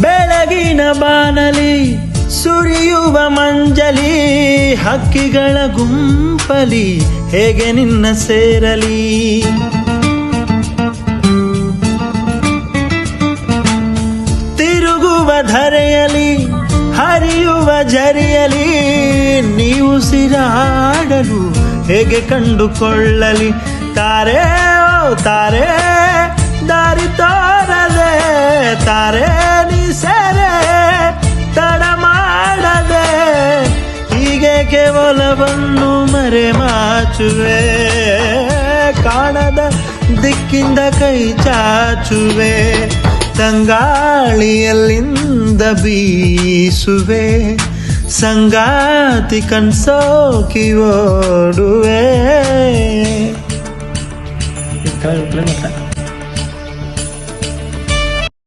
ಬೆಳಗಿನ ಬಾನಲಿ ಸುರಿಯುವ ಮಂಜಲಿ, ಹಕ್ಕಿಗಳ ಗುಂಪಲಿ ಹೇಗೆ ನಿನ್ನ ಸೇರಲಿ? ತಿರುಗುವ ಧರೆಯಲಿ, ಹರಿಯುವ ಜರಿಯಲಿ, ನೀವು ಸಿರಾಡಲು ಹೇಗೆ ಕಂಡುಕೊಳ್ಳಲಿ? ತಾರೆ, ಓ ತಾರೆ, ದಾರಿ ತೋರದೆ, ತಾರೆ ಹೀಗೆ ಕೇವಲವನ್ನು ಮರೆ ಮಾಚುವೆ ಕಾಣದ ದಿಕ್ಕಿಂದ ಕೈ ಚಾಚುವೆ ತಂಗಾಳಿಯಲ್ಲಿಂದ ಬೀಸುವೆ ಸಂಗಾತಿ ಕನ್ಸೋಕಿ ಓಡುವೆ.